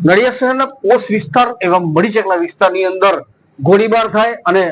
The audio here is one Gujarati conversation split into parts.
નડિયાદ શહેરના પોસ્ટ વિસ્તાર એવા મડીચકલા વિસ્તારની અંદર ગોળીબાર થાય અને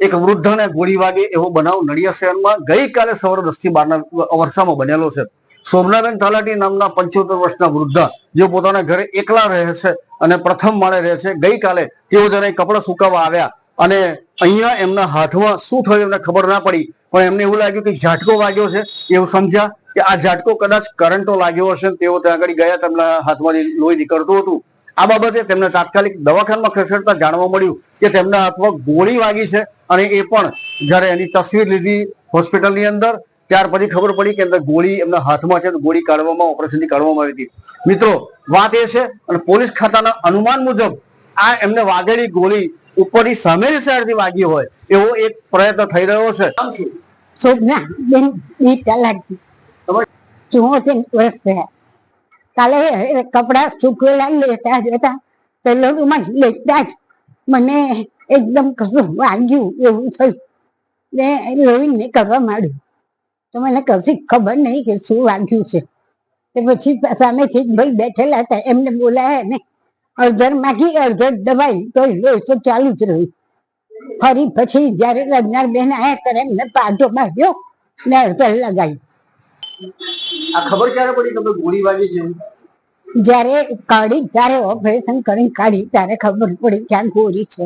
એક વૃદ્ધને ગોળી વાગે એવો બનાવ નડિયાદ શહેરમાં ગઈકાલે સવારે દસથી બારના વર્ષામાં બનેલો છે. શોભનાબેન તલાટી નામના પંચોતેર વર્ષના વૃદ્ધા જે પોતાના ઘરે એકલા રહે છે અને પ્રથમ માળે રહે છે. ગઈકાલે તેઓ જ્યારે કપડાં સુકાવવા આવ્યા અને અહીંયા એમના હાથમાં શું થયું એમને ખબર ના પડી, પણ એમને એવું લાગ્યું કે ઝાટકો વાગ્યો છે. એવું સમજ્યા કે આ ઝાટકો કદાચ કરંટો લાગ્યો હશે તેઓ ત્યાં આગળ ગયા તેમના હાથમાંથી લોહી નીકળતું હતું. આ બાબતે તેમને તાત્કાલિક દવાખાનામાં ખસેડતા જાણવા મળ્યું કે તેમના હાથમાં ગોળી વાગી છે અને એ પણ જ્યારે એની તસવીર લીધી હોસ્પિટલની અંદર ત્યાર પછી ખબર પડી કે અંદર ગોળી એમના હાથમાં છે ગોળી કાઢવામાં ઓપરેશનથી કાઢવામાં આવી હતી. મિત્રો વાત એ છે અને પોલીસ ખાતાના અનુમાન મુજબ આ એમને વાગેલી ગોળી ઉપરની સામેની સાઈડથી વાગી હોય એવો એક પ્રયત્ન થઈ રહ્યો છે? શોભના બેન ઈટા લાગી વર્ષ થયા કાલે કપડા સુકવેલા લેતા જતા પેલો રૂમાલ લેતા જ મને એકદમ કશું વાગ્યું એવું થયું. ને લોહી નીકળવા માંડ્યું. તો મને કશી ખબર નહીં કે શું વાગ્યું છે. તે પછી સામેથી ભાઈ બેઠેલા હતા. એમને બોલાયા ને અડધર માગી, અડધર દવાઈ તો લોહી તો ચાલુ જ રહ્યું. ફરી પછી જયારે રજનાર બેન આવ્યા ત્યારે એમને પાટો બાંધ્યો ને અડધર લગાવી આ ખબર ક્યારે પડી તમે ગોળી વાગી છે? જયારે કાઢી ત્યારે ઓપરેશન કરીને કાઢી, ત્યારે ખબર પડી કે આ ગોળી છે.